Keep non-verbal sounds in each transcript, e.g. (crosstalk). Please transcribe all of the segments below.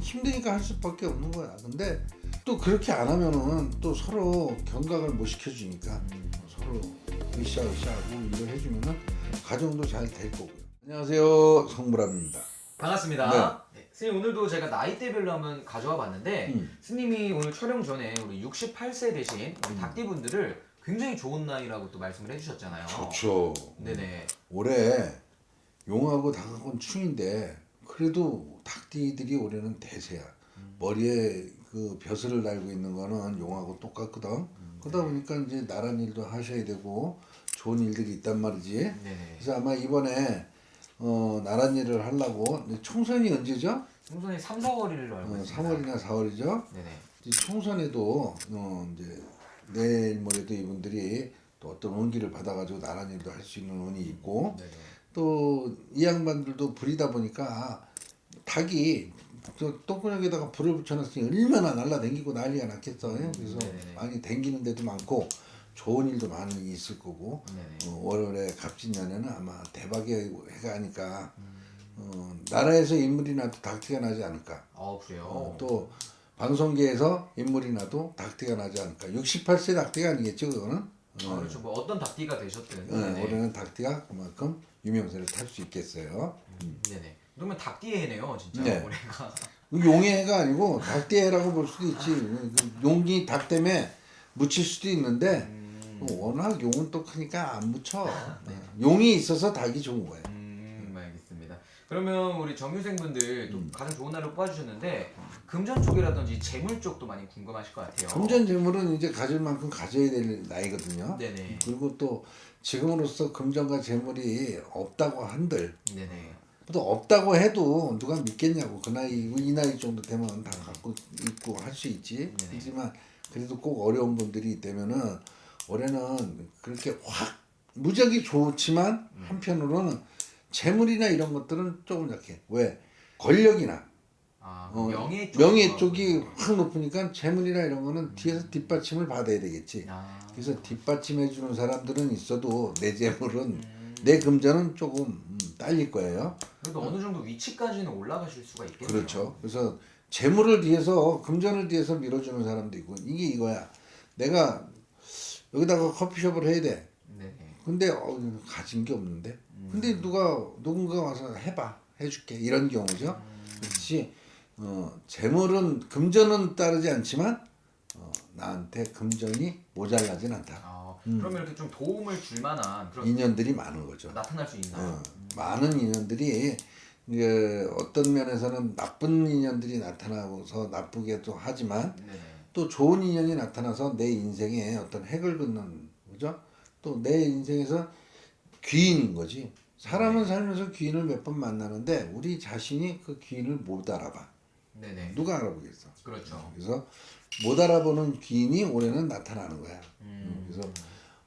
힘드니까 할 수밖에 없는 거야. 근데 또 그렇게 안 하면은 또 서로 경각을 못 시켜주니까 서로 으쌰으쌰하고 이걸 해주면은 가정도 잘 될 거고요. 안녕하세요, 성무랍입니다. 반갑습니다. 네. 스님 오늘도 제가 나이대별로 한번 가져와 봤는데 음. 스님이 오늘 촬영 전에 우리 68세 되신 우리 음. 닭띠분들을 굉장히 좋은 나이라고 또 말씀을 해주셨잖아요. 좋죠. 네네. 올해 용하고 닭하고는 충인데 그래도 닭띠들이 올해는 대세야. 머리에 그 벼슬을 달고 있는 거는 용하고 똑같거든. 그러다 보니까 이제 나란 일도 하셔야 되고 좋은 일들이 있단 말이지. 네네. 그래서 아마 이번에 어, 나란 일을 하려고 총선이 언제죠? 총선이 3, 4월일로 알고 어, 있습니다. 3월이나 4월이죠. 네네. 이 총선에도 어, 이제 내일 모레도 이분들이 또 어떤 운기를 받아가지고 나란 일도 할 수 있는 운이 있고 네네. 또 이 양반들도 불이다 보니까 닭이 저 똥구녕에다가 불을 붙여놨으니 얼마나 날라다니고 난리가 났겠어요. 그래서 네네네. 많이 댕기는 데도 많고 좋은 일도 많이 있을 거고 네네. 어, 월월에 갑진년에는 아마 대박의 해가 아니까 어, 나라에서 인물이 나도 닭티가 나지 않을까. 어 그래요. 어, 또 방송계에서 인물이 나도 닭티가 나지 않을까. 68세 닭티가 아니겠죠, 그거는. 아, 그렇죠. 뭐 어떤 닭띠가 되셨든. 어, 네네. 올해는 닭티가 그만큼 유명세를 탈 수 있겠어요. 네네. 그러면 닭띠의 해네요, 진짜 네. 올해가. 용의 해가 아니고 닭띠해라고 볼 수도 있지. 그 용이 닭 때문에 묻힐 수도 있는데 음, 워낙 용은 또 크니까 안 묻혀. 용이 있어서 닭이 좋은 거예요. 그러면 우리 정유생분들 또 음. 가장 좋은 날을 뽑아주셨는데 금전 쪽이라든지 재물 쪽도 많이 궁금하실 것 같아요. 금전 재물은 이제 가질 만큼 가져야 될 나이거든요. 네네. 그리고 또 지금으로서 금전과 재물이 없다고 한들 네네. 또 없다고 해도 누가 믿겠냐고 그 나이 이 나이 정도 되면 다 갖고 있고 할 수 있지 네네. 하지만 그래도 꼭 어려운 분들이 있다면은 올해는 그렇게 확 무적이 좋지만 음. 한편으로는 재물이나 이런 것들은 조금 약해 왜 권력이나 아 어, 명예 쪽. 명예 쪽이 확 높으니까 재물이나 이런 거는 뒤에서 뒷받침을 받아야 되겠지 아. 그래서 뒷받침해 주는 사람들은 있어도 내 재물은 음, 내 금전은 조금 음, 딸릴 거예요. 그래도 어느 정도 위치까지는 올라가실 수가 있겠네요. 그렇죠. 그래서 재물을 뒤에서 금전을 뒤에서 밀어주는 사람도 있고 이게 이거야. 내가 여기다가 커피숍을 해야 돼. 네네. 근데 어, 가진 게 없는데. 음. 근데 누가 누군가 와서 해봐 해줄게 이런 경우죠. 음. 그렇지. 어, 재물은 금전은 따르지 않지만 어, 나한테 금전이 모자라진 않다. 아, 음. 그러면 이렇게 좀 도움을 줄 만한 그런 인연들이 많은 거죠. 나타날 수 있나요? 어, 많은 인연들이 이게 어떤 면에서는 나쁜 인연들이 나타나서 나쁘게도 하지만 네네. 또 좋은 인연이 나타나서 내 인생에 어떤 핵을 긋는 거죠. 또 내 인생에서 귀인인 거지. 사람은 살면서 귀인을 몇 번 만나는데 우리 자신이 그 귀인을 못 알아봐. 네네. 누가 알아보겠어. 그렇죠. 그래서 못 알아보는 귀인이 올해는 나타나는 거야. 음. 그래서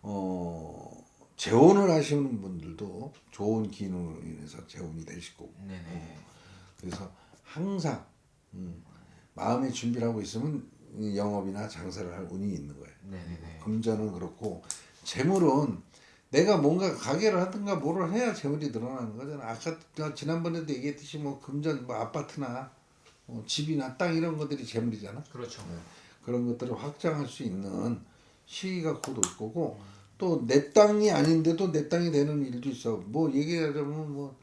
어 재혼을 하시는 분들도 좋은 기운으로 인해서 재혼이 되실 거고 네네. 그래서 항상 음, 마음의 준비를 하고 있으면 이 영업이나 장사를 할 운이 있는 거예요. 네네네. 금전은 그렇고 재물은 내가 뭔가 가게를 하든가 뭐를 해야 재물이 늘어나는 거잖아. 아까 제가 지난번에도 얘기했듯이 뭐 금전 뭐 아파트나 뭐 집이나 땅 이런 것들이 재물이잖아. 그렇죠. 네. 그런 것들을 확장할 수 있는 시기가 곧 올 거고 또내 땅이 아닌데도 내 땅이 되는 일도 있어. 뭐 얘기하자면 뭐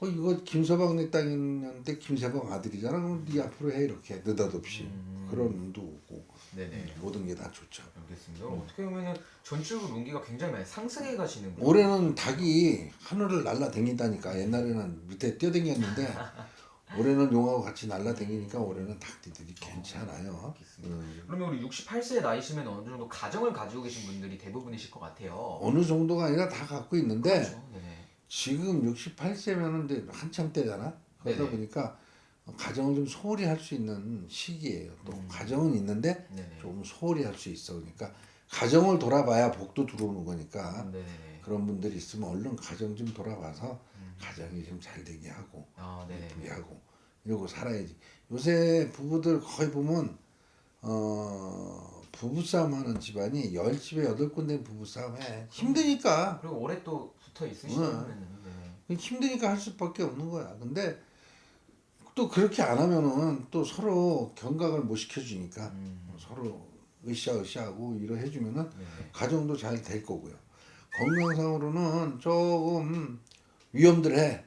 어, 이거 김서방 내 땅이었는데 김서방 아들이잖아. 그럼 네 앞으로 해 이렇게 느닷없이 음. 그런 운도 오고 네네. 모든 게 다 좋죠. 알겠습니다. 어떻게 보면은 전출구 운기가 굉장히 많이 상승해 가시는 거예요. 올해는 닭이 하늘을 날라다닌다니까 옛날에는 밑에 뛰어다녔는데 (laughs) 올해는 용하고 같이 날라다니니까 올해는 닭띠들이 괜찮아요. 알겠습니다. 음. 그러면 우리 68세 나이시면 어느 정도 가정을 가지고 계신 분들이 대부분이실 것 같아요. 어느 정도가 아니라 다 갖고 있는데 그렇죠. 네네. 지금 68세면은 이제 한참 때잖아. 그러다 네네. 보니까 가정을 좀 소홀히 할 수 있는 시기예요. 또 음. 가정은 있는데 네네. 좀 소홀히 할 수 있어. 그러니까 가정을 돌아봐야 복도 들어오는 거니까 네네네. 그런 분들이 있으면 얼른 가정 좀 돌아봐서 음. 가정이 좀 잘 되게 하고 아 네네. 예쁘게 하고 이러고 살아야지. 요새 부부들 거의 보면 어 부부싸움 하는 집안이 열 집에 여덟 군데 부부싸움 해. 힘드니까. 그리고 올해 또 붙어 있으시면 네. 힘드니까 할 수밖에 없는 거야. 근데 또 그렇게 안 하면은 또 서로 경각을 못 시켜주니까 음. 서로 으쌰으쌰하고 이러 해주면은 네네. 가정도 잘 될 거고요. 건강상으로는 조금 위험들해.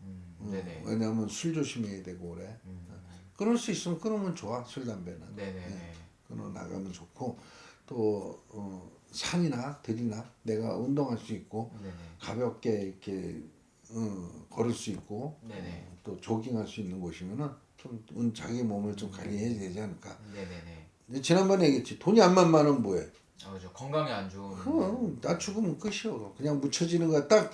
음. 어. 왜냐하면 술 조심해야 되고 그래. 음. 끊을 수 있으면 끊으면 좋아 술 담배는. 네네네. 끊어 나가면 좋고 또 어, 산이나 들이나 내가 운동할 수 있고 네네. 가볍게 이렇게 어, 걸을 수 있고 네네. 어, 또 조깅할 수 있는 곳이면은 좀 음, 자기 몸을 좀 관리해야 되지 않을까. 네네네. 지난번에 얘기했지 돈이 안 만만하면 뭐해? 어, 저 건강에 안 좋은. 그럼 나 죽으면 끝이요. 그냥 묻혀지는 거야. 딱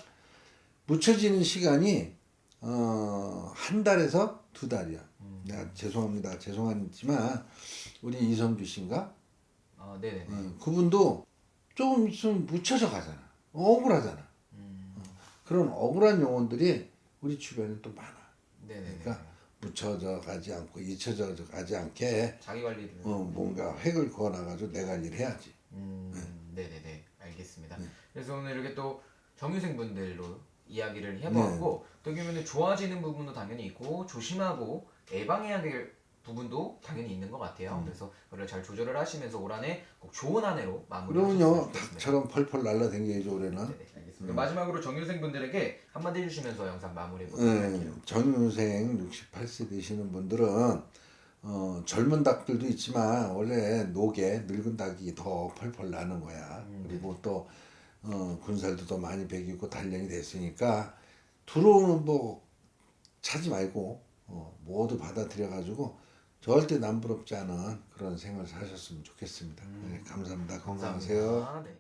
묻혀지는 시간이 어, 한 달에서 두 달이야. 음. 내가 죄송합니다. 죄송하지만 우리 이성규 씨인가? 어, 네네네. 어, 그분도 조금 있으면 묻혀져 가잖아. 억울하잖아. 음. 그런 억울한 영혼들이 우리 주변에 또 많아. 네네네. 그러니까 묻혀져 가지 않고 잊혀져 가지 않게 자기 관리를. 어, 뭔가 획을 그어 나가지고 내 관리를 해야지. 음, 네네네 알겠습니다. 네. 그래서 오늘 이렇게 또 정유생 분들로 이야기를 해보았고 네. 또 보면 좋아지는 부분도 당연히 있고 조심하고 예방해야 될 부분도 당연히 있는 것 같아요. 그래서 그걸 잘 조절을 하시면서 올 한해 꼭 좋은 한 해로 마무리하셨으면 좋겠습니다. 닭처럼 펄펄 날라다니죠 올해는. 네네 알겠습니다. 마지막으로 정유생 분들에게 한마디 해주시면서 영상 마무리해 보도록 네, 할게요. 정유생 68세 되시는 분들은 어, 젊은 닭들도 있지만 원래 녹에 늙은 닭이 더 펄펄 나는 거야. 그리고 또 어, 군살도 더 많이 배기고 단련이 됐으니까 들어오는 뭐 차지 말고 어, 모두 받아들여 가지고 절대 남부럽지 않은 그런 생활 사셨으면 좋겠습니다. 네, 감사합니다. 건강하세요. 감사합니다. 네.